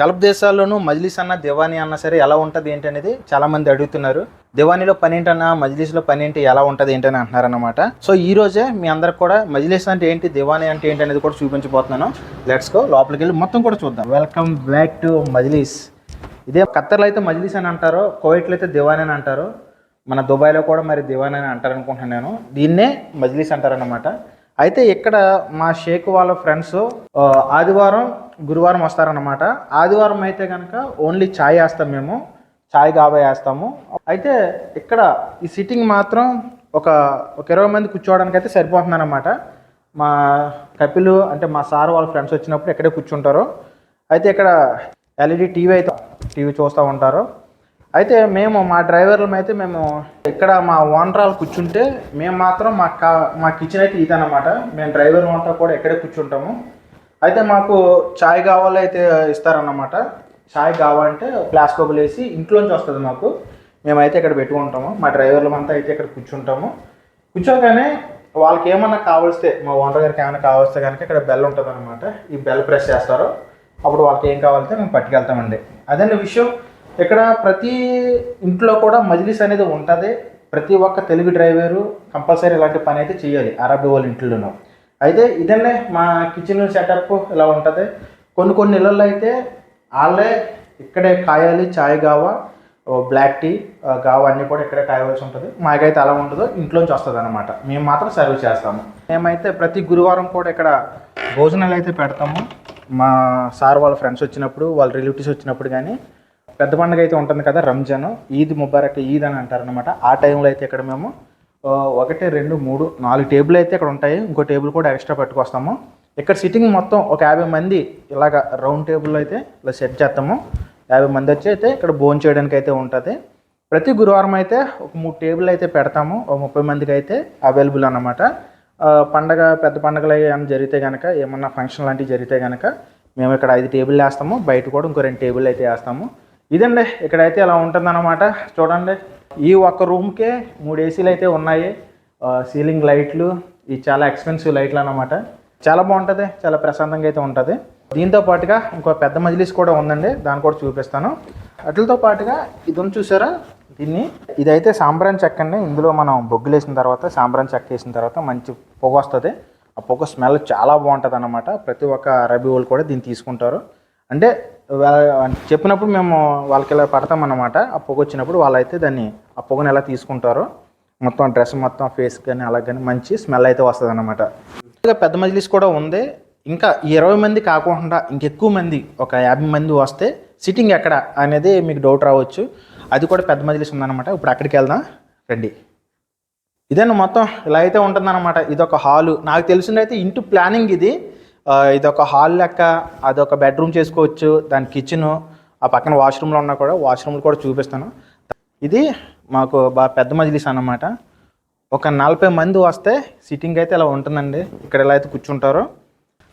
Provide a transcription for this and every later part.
Gulf దేశాల్లోనూ మజ్లిస్ అన్న దివానీ అన్న సరే ఎలా ఉంటుంది ఏంటి అనేది చాలా మంది అడుగుతున్నారు. దివానీలో పని ఏంటన్నా మజ్లిస్లో పని ఏంటి ఎలా ఉంటుంది ఏంటని అంటున్నారన్నమాట. సో ఈ రోజే మీ అందరికి కూడా మజ్లిస్ అంటే ఏంటి దివానీ అంటే ఏంటి అనేది కూడా చూపించబోతున్నాను. లెట్స్ గో లోపలికి వెళ్ళి మొత్తం కూడా చూద్దాం. Welcome back to Majlis. ఇదే ఖత్తర్లో అయితే మజ్లిస్ అని అంటారు కువైట్లో అయితే దివానీ అని అంటారు మన దుబాయ్లో కూడా మరి దివానీ అని అంటారు అనుకుంటున్నాను నేను. దీన్నే మజ్లిస్ అంటారన్నమాట. అయితే ఇక్కడ మా షేక్ వాళ్ళ ఫ్రెండ్స్ ఆదివారం గురువారం వస్తారన్నమాట. ఆదివారం అయితే కనుక ఓన్లీ ఛాయ్ వేస్తాం మేము. ఛాయ్ గాబా వేస్తాము. అయితే ఇక్కడ ఈ సిట్టింగ్ మాత్రం ఒక ఒక ఇరవై మంది కూర్చోవడానికి అయితే సరిపోతుందన్నమాట. మా కపిలు అంటే మా సార్ వాళ్ళ ఫ్రెండ్స్ వచ్చినప్పుడు ఎక్కడే కూర్చుంటారు. అయితే ఇక్కడ ఎల్ఈడి టీవీ అయితే టీవీ చూస్తూ ఉంటారు. అయితే మేము మా డ్రైవర్లం అయితే మేము ఇక్కడ మా ఓనరాలు కూర్చుంటే మేము మాత్రం మా కా మా కిచెన్ అయితే ఇదన్నమాట. మేము డ్రైవర్ అంతా కూడా ఎక్కడే కూర్చుంటాము. అయితే మాకు చాయ్ కావాలి అయితే ఇస్తారన్నమాట. చాయ్ కావాలంటే గ్లాస్ కబులు వేసి ఇంట్లోంచి వస్తుంది మాకు. మేమైతే ఇక్కడ పెట్టుకుంటాము. మా డ్రైవర్లమంతా అయితే ఇక్కడ కూర్చుంటాము. కూర్చోగానే వాళ్ళకి ఏమన్నా కావలిస్తే మా ఓనర్ గారికి ఏమైనా కావలిస్తే కనుక ఇక్కడ బెల్ ఉంటుంది అనమాట ఈ బెల్ ప్రెస్ చేస్తారు. అప్పుడు వాళ్ళకి ఏం కావాలితే మేము పట్టుకెళ్తామండి. అదే విషయం. ఇక్కడ ప్రతి ఇంట్లో కూడా మజ్లిస్ అనేది ఉంటుంది. ప్రతి ఒక్క తెలుగు డ్రైవరు కంపల్సరీ ఇలాంటి పని అయితే చేయాలి. అరబీ వాళ్ళ ఇంట్లోనూ. అయితే ఇదన్నే మా కిచెన్ సెటప్ ఇలా ఉంటుంది? కొన్ని కొన్ని ఇళ్ళల్లో అయితే వాళ్ళే ఇక్కడే కాయాలి చాయ్ గావా ఓ బ్లాక్ టీ కావా గావా అన్నీ కూడా ఇక్కడే కాయవలసి ఉంటుంది. మాకైతే అలా ఉండదు ఇంట్లోంచి వస్తుంది అనమాట మేము మాత్రం సర్వ్ చేస్తాము. మేమైతే ప్రతి గురువారం కూడా ఇక్కడ భోజనాలు అయితే పెడతాము. మా సార్ వాళ్ళ ఫ్రెండ్స్ వచ్చినప్పుడు వాళ్ళ రిలేటివ్స్ వచ్చినప్పుడు కానీ పెద్ద పండుగ అయితే ఉంటుంది కదా రంజాన్ ఈద్ ముబారక్ ఈద్ అని అంటారనమాట ఆ టైంలో అయితే ఇక్కడ మేము ఒకటి రెండు మూడు నాలుగు టేబుల్ అయితే ఇక్కడ ఉంటాయి. ఇంకో టేబుల్ కూడా ఎక్స్ట్రా పట్టుకొస్తాము. ఇక్కడ సిట్టింగ్ మొత్తం ఒక యాభై మంది ఇలాగ రౌండ్ టేబుల్ అయితే ఇలా సెట్ చేస్తాము. యాభై మంది వచ్చి అయితే ఇక్కడ భోజనం చేయడానికి అయితే ఉంటుంది. ప్రతి గురువారం అయితే ఒక మూడు టేబుల్ అయితే పెడతాము. ఒక ముప్పై మందికి అయితే అవైలబుల్ అన్నమాట. పండగ పెద్ద పండగలు ఏమైనా జరిగితే కనుక ఏమన్నా ఫంక్షన్ లాంటివి జరిగితే కనుక మేము ఇక్కడ ఐదు టేబుల్ వేస్తాము. బయట కూడా ఇంకో రెండు టేబుల్ అయితే వేస్తాము. ఇదండి ఇక్కడైతే ఇలా ఉంటుందన్నమాట. చూడండి. ఈ ఒక్క రూమ్కే మూడు ఏసీలు అయితే ఉన్నాయి. సీలింగ్ లైట్లు ఇవి చాలా ఎక్స్పెన్సివ్ లైట్లు అన్నమాట. చాలా బాగుంటుంది చాలా ప్రశాంతంగా అయితే ఉంటుంది. దీంతో పాటుగా ఇంకో పెద్ద మజిలీస్ కూడా ఉందండి దాన్ని కూడా చూపిస్తాను. వాటితో పాటుగా ఇది చూసారా? దీన్ని. ఇదైతే సాంబ్రాన్ చెక్క అండి ఇందులో మనం బొగ్గులు వేసిన తర్వాత సాంబ్రాన్ చెక్క వేసిన తర్వాత మంచి పొగ వస్తుంది. ఆ పొగ స్మెల్ చాలా బాగుంటుంది అనమాట ప్రతి ఒక్క అరబీ వాళ్ళు కూడా దీన్ని తీసుకుంటారు. అంటే చెప్పినప్పుడు మేము వాళ్ళకి ఇలా పడతామన్నమాట ఆ పొగ వచ్చినప్పుడు వాళ్ళైతే దాన్ని ఆ పొగను ఎలా తీసుకుంటారో మొత్తం డ్రెస్ మొత్తం ఫేస్ కానీ అలా కానీ మంచి స్మెల్ అయితే వస్తుంది అనమాట పెద్ద మజిలీస్ కూడా ఉంది. ఇంకా ఇరవై మంది కాకుండా ఇంకెక్కువ మంది ఒక యాభై మంది వస్తే సిట్టింగ్ ఎక్కడ అనేది మీకు డౌట్ రావచ్చు. అది కూడా పెద్ద మజిలీస్ ఉందన్నమాట. ఇప్పుడు అక్కడికి వెళ్దాం రండి. ఇదేనా మొత్తం ఇలా అయితే ఉంటుందన్నమాట. ఇది ఒక హాలు. నాకు తెలిసిందైతే ఇంటి ప్లానింగ్ ఇది. ఇదొక హాల్ లెక్క అదొక బెడ్రూమ్ చేసుకోవచ్చు దాని కిచెను ఆ పక్కన వాష్రూమ్లో ఉన్నా కూడా వాష్రూమ్లు కూడా చూపిస్తాను. ఇది మాకు బాగా పెద్ద మజిలీస్ అన్నమాట. ఒక నలభై మంది వస్తే సిట్టింగ్ అయితే ఇలా ఉంటుందండి. ఇక్కడ ఎలా అయితే కూర్చుంటారో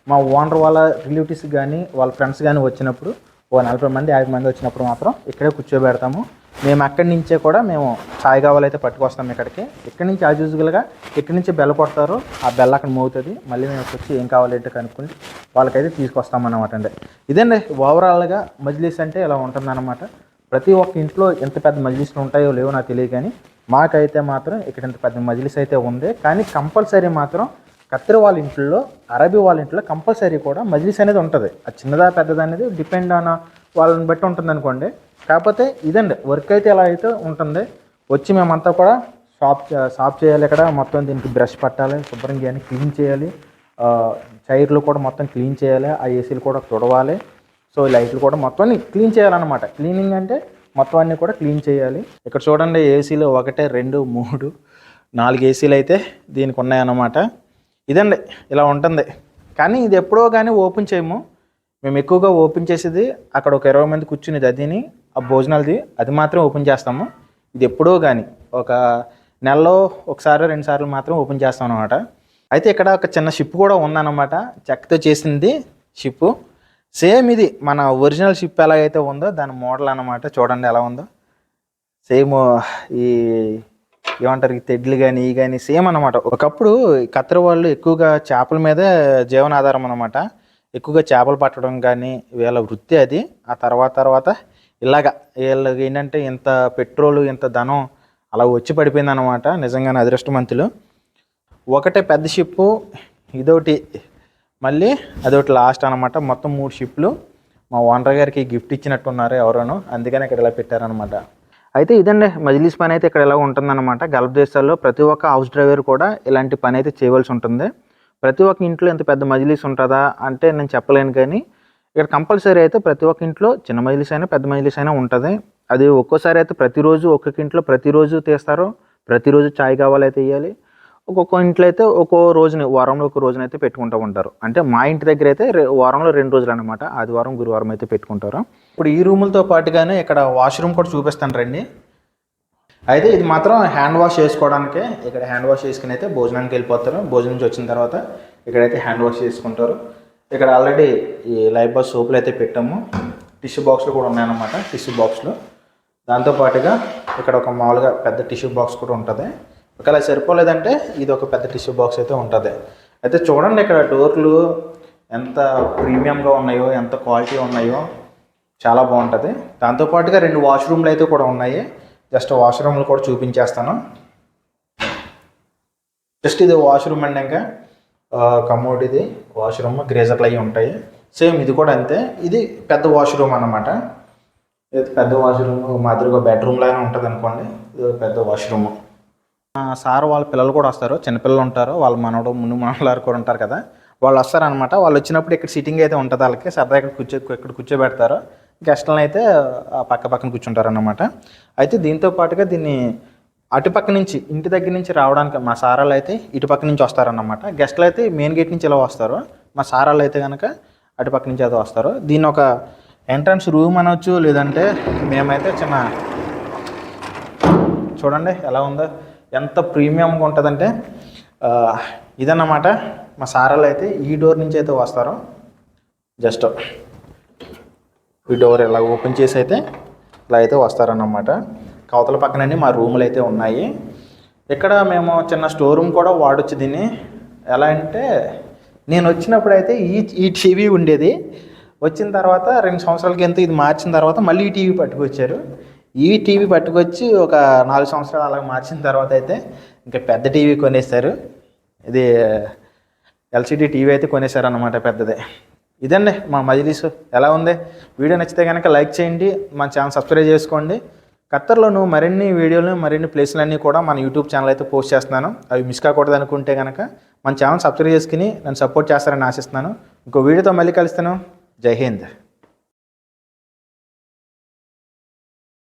మా ఓనర్ వాళ్ళ రిలేటివ్స్ కానీ వాళ్ళ ఫ్రెండ్స్ కానీ వచ్చినప్పుడు ఓ నలభై మంది యాభై మంది వచ్చినప్పుడు మాత్రం ఇక్కడే కూర్చోబెడతాము. మేము అక్కడి నుంచే కూడా మేము చాయ్ కావాలైతే పట్టుకొస్తాం ఇక్కడికి. ఇక్కడి నుంచి యాజ్ యూజువల్గా ఇక్కడి నుంచి బెల్ల కొడతారు. ఆ బెల్ల అక్కడ మోగుతుంది. మళ్ళీ మేము వచ్చి ఏం కావాలంటే కనుక్కుని వాళ్ళకైతే తీసుకొస్తామన్నమాట అండి. ఇదండి ఓవరాల్గా మజ్లీస్ అంటే ఇలా ఉంటుందన్నమాట. ప్రతి ఒక్క ఇంట్లో ఎంత పెద్ద మజ్లీస్లు ఉంటాయో లేవో నాకు తెలియదు కానీ మాకైతే మాత్రం ఇక్కడ ఇంత పెద్ద మజ్లిస్ అయితే ఉంది. కానీ కంపల్సరీ మాత్రం కత్తిరి వాళ్ళ ఇంట్లో అరబీ వాళ్ళ ఇంట్లో కంపల్సరీ కూడా మజ్లిస్ అనేది ఉంటుంది. అది చిన్నదా పెద్దదా అనేది డిపెండ్ ఆన్ వాళ్ళని బట్టి ఉంటుంది అనుకోండి. కాకపోతే ఇదండి వర్క్ అయితే ఎలా అయితే ఉంటుంది వచ్చి మేమంతా కూడా షాప్ షాప్ చేయాలి ఇక్కడ మొత్తం దీనికి బ్రష్ పట్టాలి శుభ్రం చేయాలి క్లీన్ చేయాలి చైర్లు కూడా మొత్తం క్లీన్ చేయాలి ఆ ఏసీలు కూడా తుడవాలి. సో ఈ లైట్లు కూడా మొత్తం అన్ని క్లీన్ చేయాలన్నమాట. క్లీనింగ్ అంటే మొత్తం అన్ని కూడా క్లీన్ చేయాలి. ఇక్కడ చూడండి ఏసీలు ఒకటే రెండు మూడు నాలుగు ఏసీలు అయితే దీనికి ఉన్నాయన్నమాట. ఇదండి ఇలా ఉంటుంది. కానీ ఇది ఎప్పుడో కానీ ఓపెన్ చేయము. మేము ఎక్కువగా ఓపెన్ చేసేది అక్కడ ఒక ఇరవై మంది కూర్చునేది అదిని ఆ భోజనాలది అది మాత్రం ఓపెన్ చేస్తాము. ఇది ఎప్పుడో కానీ ఒక నెలలో ఒకసారి రెండు సార్లు మాత్రం ఓపెన్ చేస్తాం అనమాట అయితే ఇక్కడ ఒక చిన్న షిప్ కూడా ఉందన్నమాట. చెక్కతో చేసింది షిప్. సేమ్ ఇది మన ఒరిజినల్ షిప్ ఎలాగైతే ఉందో దాని మోడల్ అన్నమాట. చూడండి ఎలా ఉందో. సేమ్ ఈ ఏమంటారు ఈ తెడ్లు కానీ ఈ కానీ సేమ్ అన్నమాట. ఒకప్పుడు కత్తెర వాళ్ళు ఎక్కువగా చేపల మీద జీవనాధారం అనమాట ఎక్కువగా చేపలు పట్టడం కానీ వీళ్ళ వృత్తి అది. ఆ తర్వాత తర్వాత ఇలాగ వీళ్ళకి ఏంటంటే ఇంత పెట్రోల్ ఇంత ధనం అలా వచ్చి పడిపోయింది అనమాట నిజంగానే అదృష్టవంతులు. ఒకటే పెద్ద షిప్పు ఇదొకటి మళ్ళీ అదొకటి లాస్ట్ అనమాట మొత్తం మూడు షిప్లు. మా ఓనర్ గారికి గిఫ్ట్ ఇచ్చినట్టున్నారు ఎవరోనో అందుకని ఇక్కడ ఇలా పెట్టారనమాట అయితే ఇదండి మజిలీస్ పని అయితే ఇక్కడ ఇలా ఉంటుందన్నమాట. గల్ఫ్ దేశాల్లో ప్రతి ఒక్క హౌస్ డ్రైవర్ కూడా ఇలాంటి పని అయితే చేయవలసి ఉంటుంది. ప్రతి ఒక్క ఇంట్లో ఎంత పెద్ద మజిలీస్ ఉంటుందా అంటే నేను చెప్పలేను కానీ ఇక్కడ కంపల్సరీ అయితే ప్రతి ఒక్క ఇంట్లో చిన్న మజిలీస్ అయినా పెద్ద మజిలీస్ అయినా ఉంటుంది. అది ఒక్కోసారి అయితే ప్రతిరోజు ఒక్కొక్క ఇంట్లో ప్రతిరోజు తీస్తారు. ప్రతిరోజు చాయ్ కావాలైతే వేయాలి ఒక్కొక్క ఇంట్లో అయితే ఒక్కో రోజుని వారంలో ఒక రోజున అయితే పెట్టుకుంటూ ఉంటారు. అంటే మా ఇంటి దగ్గర అయితే వారంలో రెండు రోజులు అనమాట ఆదివారం గురువారం అయితే పెట్టుకుంటారు. ఇప్పుడు ఈ రూములతో పాటుగానే ఇక్కడ వాష్రూమ్ కూడా చూపిస్తాను రండి. అయితే ఇది మాత్రం హ్యాండ్ వాష్ చేసుకోవడానికే. ఇక్కడ హ్యాండ్ వాష్ చేసుకుని అయితే భోజనానికి వెళ్ళిపోతారు. భోజనం నుంచి వచ్చిన తర్వాత ఇక్కడైతే హ్యాండ్ వాష్ చేసుకుంటారు. ఇక్కడ ఆల్రెడీ ఈ లైఫ్ బాయ్ సోపులు అయితే పెట్టాము. టిష్యూ బాక్స్లు కూడా ఉన్నాయన్నమాట టిష్యూ బాక్స్లో దాంతోపాటుగా ఇక్కడ ఒక మామూలుగా పెద్ద టిష్యూ బాక్స్ కూడా ఉంటుంది. ఒకవేళ సరిపోలేదంటే ఇది ఒక పెద్ద టిష్యూ బాక్స్ అయితే ఉంటుంది. అయితే చూడండి ఇక్కడ డోర్లు ఎంత ప్రీమియంగా ఉన్నాయో ఎంత క్వాలిటీ ఉన్నాయో. చాలా బాగుంటుంది. దాంతోపాటుగా రెండు వాష్రూమ్లు అయితే కూడా ఉన్నాయి. జస్ట్ వాష్రూమ్లు కూడా చూపించేస్తాను. జస్ట్ ఇది వాష్రూమ్ అండి ఇంకా కమోడ్ ఇది వాష్రూమ్ గ్రేజర్లు అవి ఉంటాయి. సేమ్ ఇది కూడా అంతే. ఇది పెద్ద వాష్రూమ్ అన్నమాట. ఇది పెద్ద వాష్రూమ్ మాదిరిగా బెడ్రూమ్ లాగానే ఉంటుంది అనుకోండి. ఇది పెద్ద వాష్రూమ్ సార్ వాళ్ళ పిల్లలు కూడా వస్తారు. చిన్నపిల్లలు ఉంటారు. వాళ్ళ మనవడు ముందు మనవలారు కూడా ఉంటారు కదా. వాళ్ళు వస్తారనమాట వాళ్ళు వచ్చినప్పుడు ఇక్కడ సిట్టింగ్ అయితే ఉంటుంది వాళ్ళకి. సరదా ఇక్కడ కూర్చో ఇక్కడ కూర్చోబెడతారు. గెస్ట్లను అయితే పక్క పక్కన కూర్చుంటారన్నమాట. అయితే దీంతో పాటుగా దీన్ని అటుపక్క నుంచి ఇంటి దగ్గర నుంచి రావడానికి మా సారాలు అయితే ఇటుపక్క నుంచి వస్తారన్నమాట. గెస్ట్లు అయితే మెయిన్ గేట్ నుంచి ఇలా వస్తారు. మా సారాలు అయితే కనుక అటుపక్క నుంచి అయితే వస్తారు. దీని ఒక ఎంట్రన్స్ రూమ్ అనొచ్చు లేదంటే మేమైతే చిన్న చూడండి ఎలా ఉందో. ఎంత ప్రీమియంగా ఉంటుందంటే ఇదన్నమాట. మా సారాలు అయితే ఈ డోర్ నుంచి అయితే వస్తారు. జస్ట్ ఈ డోర్ ఇలా ఓపెన్ చేసి అయితే ఇలా అయితే వస్తారన్నమాట. కవతల పక్కనండి మా రూములు అయితే ఉన్నాయి. ఇక్కడ మేము చిన్న స్టోర్ రూమ్ కూడా వాడొచ్చు దీన్ని. ఎలా అంటే నేను వచ్చినప్పుడు అయితే ఈ ఈ టీవీ ఉండేది. వచ్చిన తర్వాత రెండు సంవత్సరాలకి ఎంత ఇది మార్చిన తర్వాత మళ్ళీ ఈ టీవీ పట్టుకొచ్చారు. ఈ టీవీ పట్టుకొచ్చి ఒక నాలుగు సంవత్సరాలు అలా మార్చిన తర్వాత అయితే ఇంకా పెద్ద టీవీ కొనేస్తారు ఇది ఎల్సిడి టీవీ అయితే కొనేశారు అనమాట పెద్దదే. ఇదండి మా మజిలీస్. ఎలా ఉంది? వీడియో నచ్చితే కనుక లైక్ చేయండి మా ఛానల్ సబ్స్క్రైబ్ చేసుకోండి. ఖత్తర్లోను మరిన్ని వీడియోలు మరిన్ని ప్లేసులన్నీ కూడా మన యూట్యూబ్ ఛానల్ అయితే పోస్ట్ చేస్తున్నాను. అవి మిస్ కాకూడదు అనుకుంటే కనుక మన ఛానల్ సబ్స్క్రైబ్ చేసుకుని నన్ను సపోర్ట్ చేస్తారని ఆశిస్తున్నాను. ఇంకో వీడియోతో మళ్ళీ కలుస్తాను. జై హింద్.